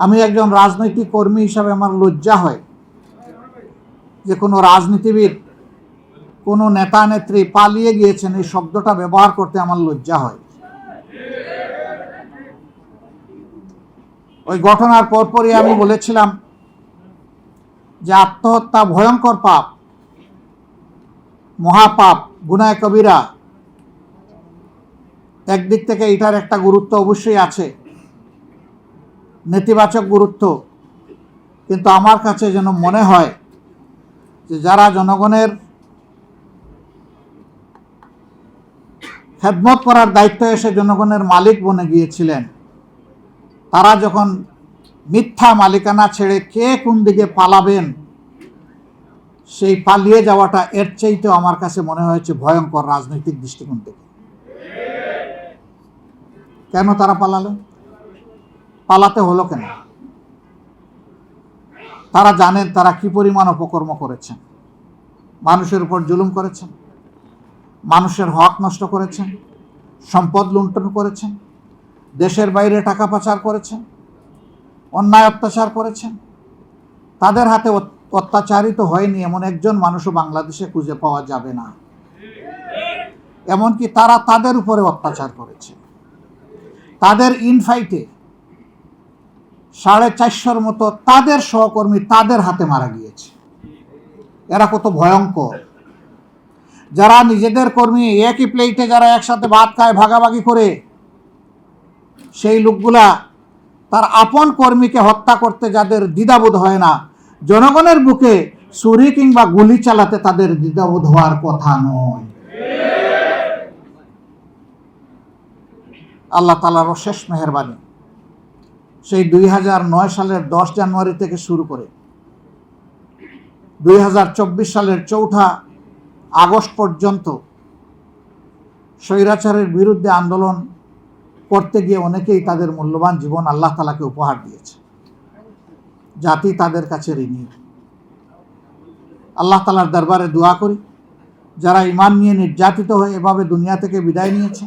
আমি একজন রাজনৈতিক কর্মী হিসাবে আমার লজ্জা হয় যে কোনো রাজনীতিবিদ, কোনো নেতা নেত্রী পালিয়ে গিয়েছেন, এই শব্দটা ব্যবহার করতে আমার লজ্জা হয়। ওই ঘটনার পরপরই আমি বলেছিলাম যে আত্মহত্যা ভয়ঙ্কর পাপ, মহাপাপ, গুনায় কবিরা। একদিক থেকে এটার একটা গুরুত্ব অবশ্যই আছে। নেতিবাচক গুরুত্ব। কিন্তু আমার কাছে যেন মনে হয় যে যারা জনগণের খেদমত করার দায়িত্ব এসে জনগণের মালিক বনে গিয়েছিলেন, তারা যখন মিথ্যা মালিকানা ছেড়ে কে কোন দিকে পালাবেন, সেই পালিয়ে যাওয়াটা এর চাইতেও আমার কাছে মনে হয়েছে ভয়ঙ্কর রাজনৈতিক দৃষ্টিকোণ থেকে। কেন তারা পালালো? পালাতে হলো কেন? তারা জানেন তারা কি পরিমাণ অপকর্ম করেছেন। মানুষের উপর জুলুম করেছেন। মানুষের হক নষ্ট করেছেন। সম্পদ লুণ্ঠন করেছেন। দেশের বাইরে টাকা পাচার করেছেন। অন্যায় অত্যাচার করেছেন। তাদের হাতে অত্যাচারিত হয়নি এমন একজন মানুষও বাংলাদেশে খুঁজে পাওয়া যাবে না। এমনকি তারা তাদের উপরে অত্যাচার করেছে। তাদের ইনফাইটে সাড়ে চারশোর মতো তাদের সহকর্মী তাদের হাতে মারা গিয়েছে। এরা কত ভয়ঙ্কর। যারা নিজেদের কর্মী একই প্লেটে যারা একসাথে ভাত খায়, ভাগাভাগি করে, সেই লোকগুলা তার আপন কর্মীকে হত্যা করতে যাদের দ্বিধাবোধ হয় না, জনগণের বুকে ছুরি কিংবা গুলি চালাতে তাদের দ্বিধাবোধ হওয়ার কথা নয়। আল্লাহ তালারও শেষ মেহরবানি। সেই দুই নয় সালের দশ জানুয়ারি থেকে শুরু করে। দুই হাজার চব্বিশ সালের চৌঠা আগস্ট পর্যন্ত স্বৈরাচারের বিরুদ্ধে আন্দোলন করতে গিয়ে অনেকেই তাদের মূল্যবান জীবন আল্লাহ তালাকে উপহার দিয়েছে। জাতি তাদের কাছে ঋণী। আল্লাহ তালার দরবারে দোয়া করি, যারা ইমান নিয়ে নির্যাতিত হয়ে এভাবে দুনিয়া থেকে বিদায় নিয়েছে,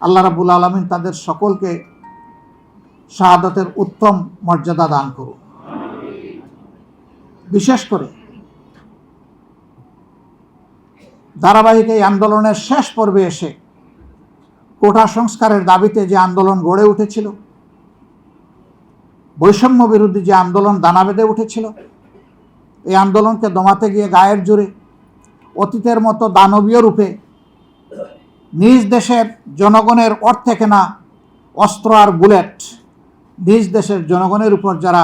আল্লাহ রাবুল আলমিন তাদের সকলকে শাহাদতের উত্তম মর্যাদা দান করুন। বিশেষ করে ধারাবাহিক এই আন্দোলনের শেষ পর্বে এসে কোটা সংস্কারের দাবিতে যে আন্দোলন গড়ে উঠেছিল, বৈষম্য বিরোধী যে আন্দোলন দানা বেঁধে উঠেছিল, এই আন্দোলনকে দমাতে গিয়ে গায়ের জোরে অতীতের মতো দানবীয় রূপে নিজ দেশের জনগণের অর্থে কেনা অস্ত্র আর বুলেট নিজ দেশের জনগণের উপর যারা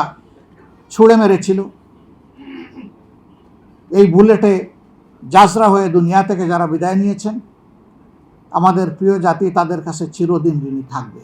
ছুঁড়ে মেরেছিল, এই বুলেটে জাজরা হয়ে দুনিয়া থেকে যারা বিদায় নিয়েছেন, আমাদের প্রিয় জাতি তাদের কাছে চিরদিন ঋণী থাকবে।